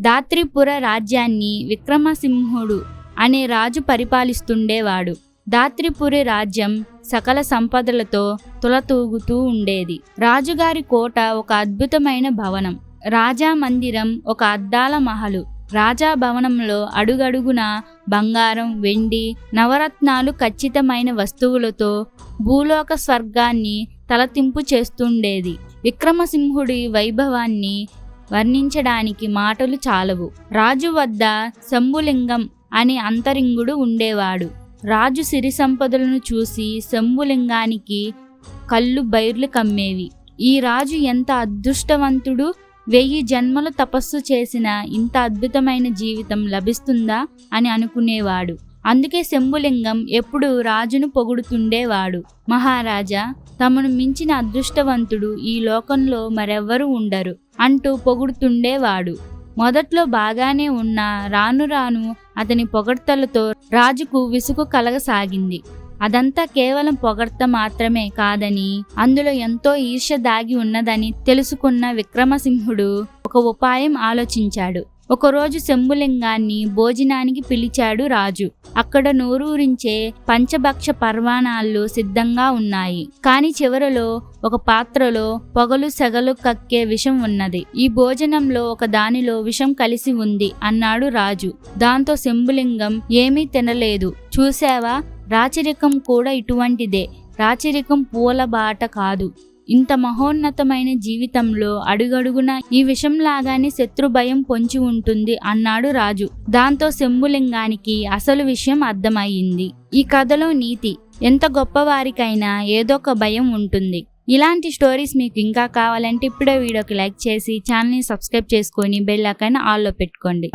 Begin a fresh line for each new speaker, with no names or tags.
దాత్రిపుర రాజ్యాన్ని విక్రమసింహుడు అనే రాజు పరిపాలిస్తుండేవాడు. దాత్రిపురి రాజ్యం సకల సంపదలతో తులతూగుతూ ఉండేది. రాజుగారి కోట ఒక అద్భుతమైన భవనం. రాజా మందిరం ఒక అద్దాల మహలు. రాజా భవనంలో అడుగడుగున బంగారం వెండి నవరత్నాలు ఖచ్చితమైన వస్తువులతో భూలోక స్వర్గాన్ని తలతింపు చేస్తుండేది. విక్రమసింహుడి వైభవాన్ని వర్ణించడానికి మాటలు చాలవు. రాజు వద్ద శంభులింగం అనే అంతరింగుడు ఉండేవాడు. రాజు సిరి సంపదలను చూసి శంభులింగానికి కళ్ళు బైర్లు కమ్మేవి. ఈ రాజు ఎంత అదృష్టవంతుడు? వెయ్యి జన్మలు తపస్సు చేసిన ఇంత అద్భుతమైన జీవితం లభిస్తుందా? అని అనుకునేవాడు. అందుకే శంభులింగం ఎప్పుడు రాజును పొగుడుతుండేవాడు. మహారాజా తమను మించిన అదృష్టవంతుడు ఈ లోకంలో మరెవ్వరూ ఉండరు అంటూ పొగుడుతుండేవాడు. మొదట్లో బాగానే ఉన్న రాను రాను అతని పొగడ్తలతో రాజుకు విసుగు కలగసాగింది. అదంతా కేవలం పొగడ్త మాత్రమే కాదని అందులో ఎంతో ఈర్ష్య దాగి ఉన్నదని తెలుసుకున్న విక్రమసింహుడు ఒక ఉపాయం ఆలోచించాడు. ఒకరోజు శంభులింగాన్ని భోజనానికి పిలిచాడు రాజు. అక్కడ నోరూరించే పంచభక్ష పర్వాణాలు సిద్ధంగా ఉన్నాయి. కాని చివరలో ఒక పాత్రలో పొగలు సెగలు కక్కే విషం ఉన్నది. ఈ భోజనంలో ఒక దానిలో విషం కలిసి ఉంది అన్నాడు రాజు. దాంతో శంభులింగం ఏమీ తినలేదు. చూసావా రాచరికం కూడా ఇటువంటిదే. రాచరికం పూల బాట కాదు. ఇంత మహోన్నతమైన జీవితంలో అడుగడుగున ఈ విషం లాగానే శత్రు భయం పొంచి ఉంటుంది అన్నాడు రాజు. దాంతో శంభులింగానికి అసలు విషయం అర్థమయ్యింది. ఈ కథలో నీతి ఎంత గొప్పవారికైనా ఏదో ఒక భయం ఉంటుంది. ఇలాంటి స్టోరీస్ మీకు ఇంకా కావాలంటే ఇప్పుడే వీడియోకి లైక్ చేసి ఛానల్ని సబ్స్క్రైబ్ చేసుకొని బెల్ ఐకాన్ ఆల్లో పెట్టుకోండి.